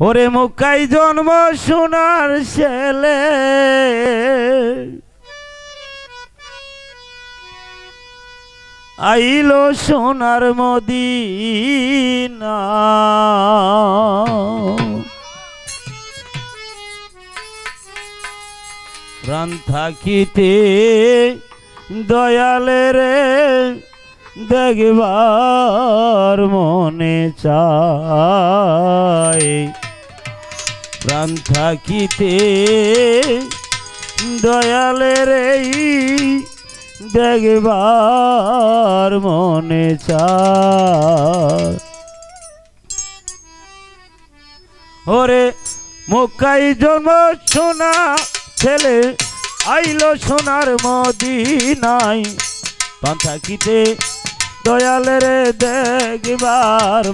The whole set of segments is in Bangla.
ওরে মুখাই জন্ম সোনার ছেলে। আইলো সোনার মদিনা। প্রাণ থাকিতে দয়ালে রে দেখবার মনে চায় প্রাণ থাকিতে দয়ালের দেখবার মনে চায়। ওরে জন্ম সোনা ছেলে, আইলো সোনার মদি মদিনাই প্রাণ থাকিতে দয়ালের দেখবার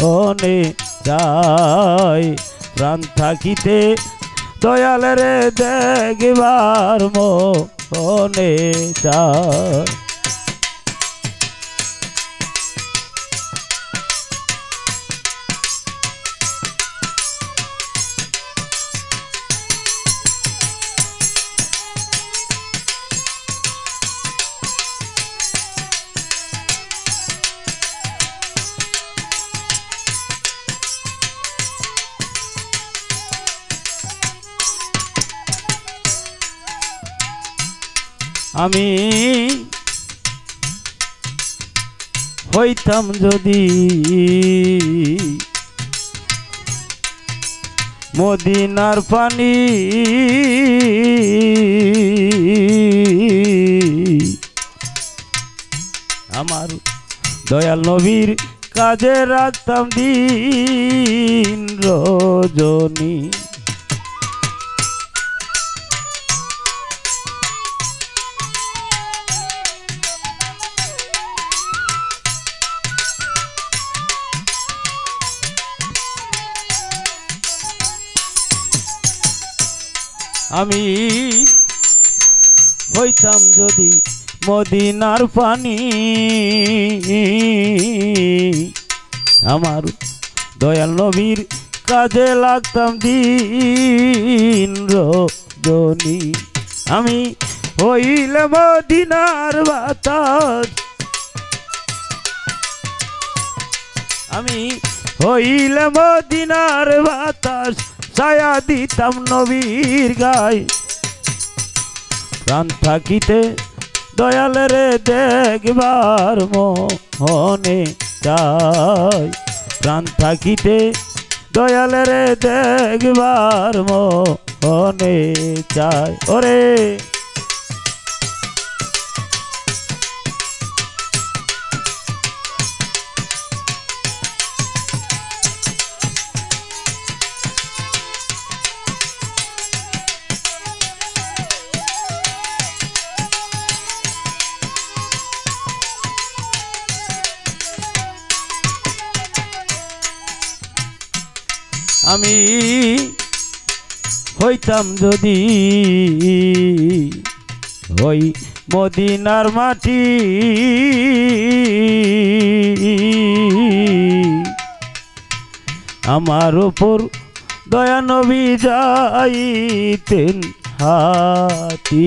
মনে যায় প্রাণ থাকিতে দয়ালের দেখবার মনে যায় আমি হইতাম যদি মদিনার পানি আমার দয়াল নবীর কাজে রাখতাম দিন রজনী। আমি হইতাম যদি মদিনার পানি। আমার দয়াল নবীর কাজে লাগতাম দিন রজনী। আমি হইলে মদিনার বাতাস। আমি হইলে মদিনার বাতাস। ছায়া দিতাম নবীর গায়। প্রাণ থাকিতে দয়াল রে দেখবার মনে চাই। প্রাণ থাকিতে দয়াল রে দেখবার মনে চাই। ওরে আমি হইতাম যদি হই মদিনার মাটি। আমার ওপর দয়া নবী যাইতেন হাতি।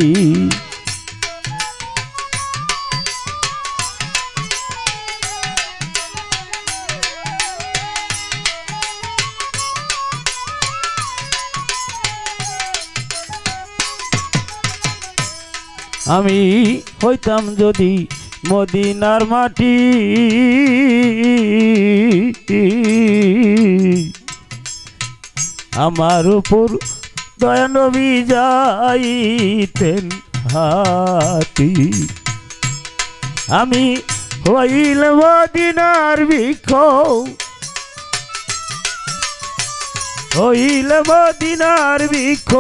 আমি হইতাম যদি মদিনার মাটি। আমার উপর দয়ানবী যাইতেন হাতি। আমি হইল মদিনার বৃক্ষ হইল মদিনার বৃক্ষ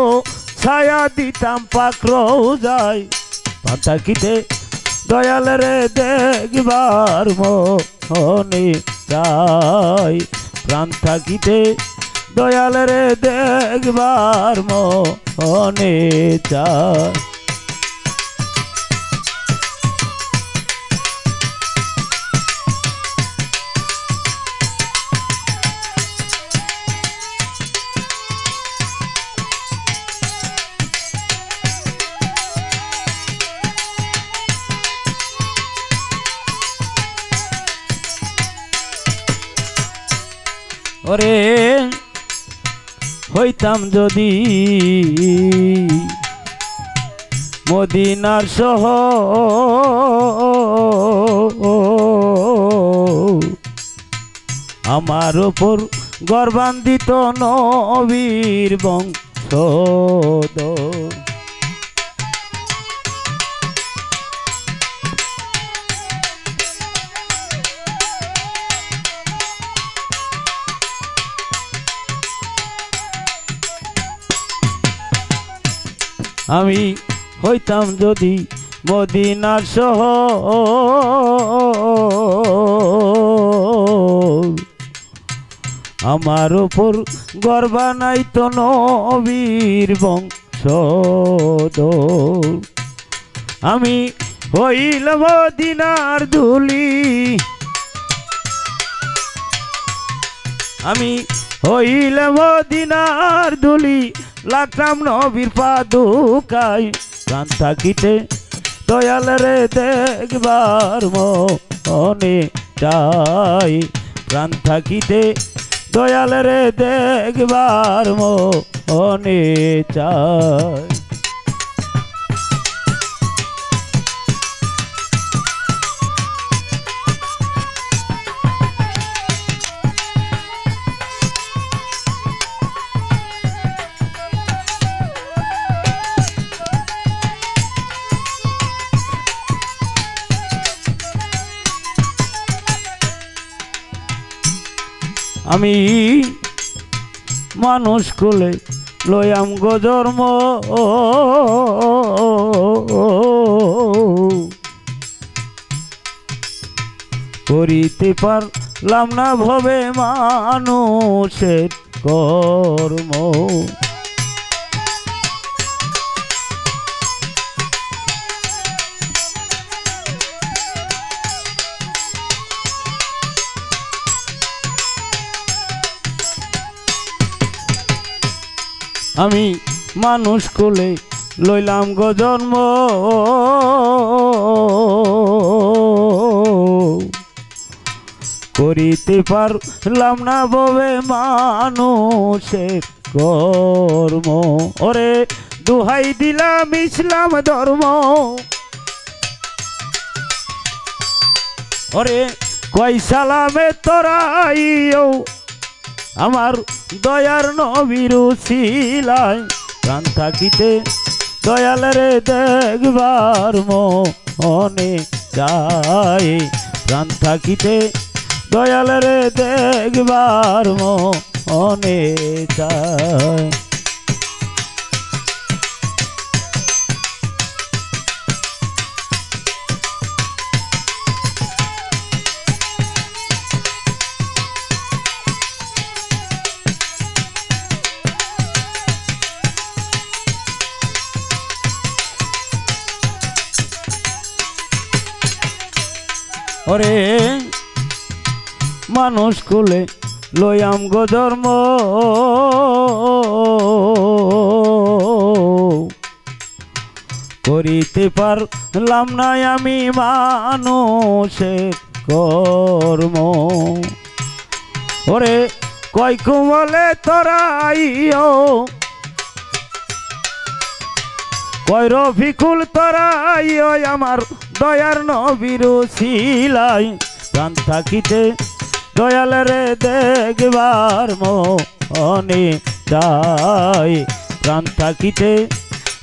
ছায়া দিতাম পাকড় যায় পাতাকিতে দয়াল রে দেখবার মনে যাই প্রাণ থাকিতে দয়াল রে দেখবার মনে চাই ওরে হইতাম যদি মদিনার সহ আমার ওপর গর্বান্বিত নবীর বংশদ আমি হইতাম যদি মদিনার সহ আমার ওপর গর্বা নাই তো নবীর বংশ আমি হইল মদিনার ধুলি। আমি হইল মদিনার ধুলি লাগতাম নবীর পাদুকাই গান থাকিতে দয়াল রে দেখবার মনে চাই। প্রাণ থাকিতে দয়াল রে দেখবার মনে চাই। আমি মানুষ কোলে লয়াম গো ধর্ম। করিতে পারলাম না ভবে মানুষের কর্ম। আমি মানুষ কোলে লইলাম গো জন্ম। করিতে পারলাম না ববে মানুষের কর্ম। ওরে দুহাই দিলাম ইসলাম ধর্ম। ওরে কই সালামে তোরাইও আমার দয়ার নবীর শিলাই প্রাণ থাকিতে দয়াল রে দেখবার মনে যায় প্রাণ থাকিতে দয়াল রে দেখবার মনে চাই। ওরে মানুষ কুলে লয়াম গো ধর্ম। করিতে পারলাম না আমি মানুষের কর্ম। ওরে কয় কুমলে তোরাইও কয় রফিকুল তোরাইও আমার দয়ার নবীর শিলাই। প্রাণ থাকিতে দয়াল রে দেখবার মনে যাই প্রাণ থাকিতে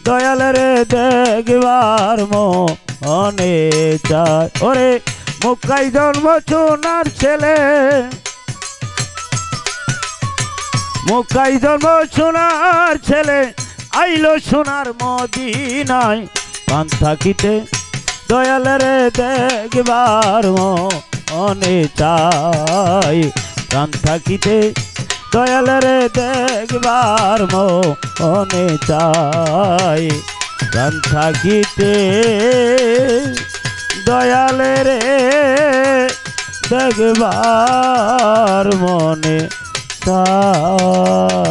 দয়াল রে দেখবার মনে চাই। ওরে মুখাই জন্ম সোনার ছেলে। মুখাই জন্ম সোনার ছেলে। আইলো সোনার মদিনায়। পান থাকিতে দয়াল দেখবার মনে চাই। প্রাণ থাকিতে দয়াল দেখবার মনে চাই। প্রাণ থাকিতে দয়াল দেখবার মনে চাই।